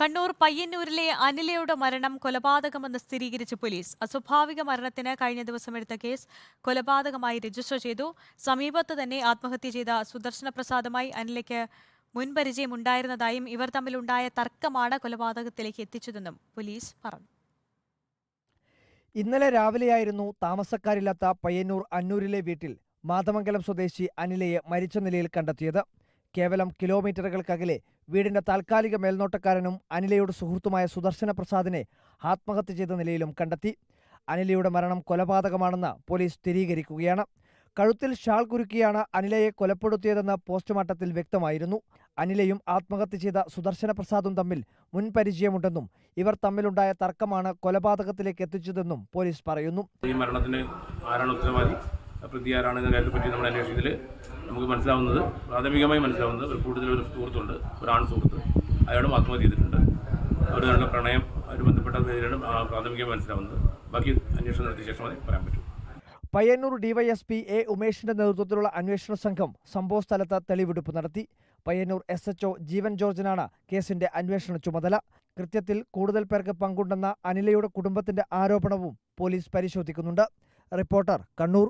കണ്ണൂർ പയ്യന്നൂരിലെ അനിലയുടെ മരണം കൊലപാതകമെന്ന് സ്ഥിരീകരിച്ച് പോലീസ്. അസ്വാഭാവിക മരണത്തിന് കഴിഞ്ഞ ദിവസം എടുത്ത കേസ് കൊലപാതകമായി രജിസ്റ്റർ ചെയ്തു. സമീപത്ത് തന്നെ ആത്മഹത്യ ചെയ്ത സുദർശന പ്രസാദമായി അനിലയ്ക്ക് മുൻപരിചയമുണ്ടായിരുന്നതായും ഇവർ തമ്മിലുണ്ടായ തർക്കമാണ് കൊലപാതകത്തിലേക്ക് എത്തിച്ചതെന്നും പോലീസ് പറഞ്ഞു. ഇന്നലെ രാവിലെയായിരുന്നു താമസക്കാരില്ലാത്ത പയ്യന്നൂർ അന്നൂരിലെ വീട്ടിൽ മാതമംഗലം സ്വദേശി അനിലയെ മരിച്ച നിലയിൽ കണ്ടെത്തിയത്. കേവലം കിലോമീറ്ററുകൾക്കകലെ വീടിന്റെ താൽക്കാലിക മേൽനോട്ടക്കാരനും അനിലയുടെ സുഹൃത്തുമായ സുദർശന പ്രസാദിനെ ആത്മഹത്യ ചെയ്ത നിലയിലും കണ്ടെത്തി. അനിലയുടെ മരണം കൊലപാതകമാണെന്ന് പോലീസ് സ്ഥിരീകരിക്കുകയാണ്. കഴുത്തിൽ ഷാൾ കുരുക്കിയാണ് അനിലയെ കൊലപ്പെടുത്തിയതെന്ന് പോസ്റ്റ്മോർട്ടത്തിൽ വ്യക്തമായിരുന്നു. അനിലയും ആത്മഹത്യ ചെയ്ത സുദർശന പ്രസാദും തമ്മിൽ മുൻപരിചയമുണ്ടെന്നും ഇവർ തമ്മിലുണ്ടായ തർക്കമാണ് കൊലപാതകത്തിലേക്ക് എത്തിച്ചതെന്നും പോലീസ് പറയുന്നു. ഈ മരണത്തിന് ആരാണ് ഉത്തരവാദി? പ്രതി ആരാണെന്ന കാര്യത്തെപ്പറ്റി നമ്മുടെ അന്വേഷണത്തിൽ നമുക്ക് മനസ്സിലാവുന്നത് പ്രാഥമികമായി മനസ്സിലാവുന്നത് ഒരു കൂടുതൽ ഒരു സുഹൃത്തുണ്ട് ഒരു സുഹൃത്ത്. അയാളും ആത്മഹത്യ ചെയ്തിട്ടുണ്ട്. അവരുടെ പ്രണയം അവർ ബന്ധപ്പെട്ട പ്രാഥമികമായി മനസ്സിലാവുന്നത്. ബാക്കി അന്വേഷണം നടത്തിയ ശേഷം പറയാൻ പറ്റും. പയ്യന്നൂർ ഡിവൈഎസ്പി എ ഉമേഷിന്റെ നേതൃത്വത്തിലുള്ള അന്വേഷണ സംഘം സംഭവ സംഭവസ്ഥലത്ത് തെളിവെടുപ്പ് നടത്തി. പയ്യന്നൂർ എസ് എച്ച്ഒ ജീവൻ ജോർജിനാണ് കേസിന്റെ അന്വേഷണ ചുമതല. കൃത്യത്തിൽ കൂടുതൽ പേർക്ക് പങ്കുണ്ടെന്ന അനിലയുടെ കുടുംബത്തിന്റെ ആരോപണവും പോലീസ് പരിശോധിക്കുന്നുണ്ട്. റിപ്പോർട്ടർ കണ്ണൂർ.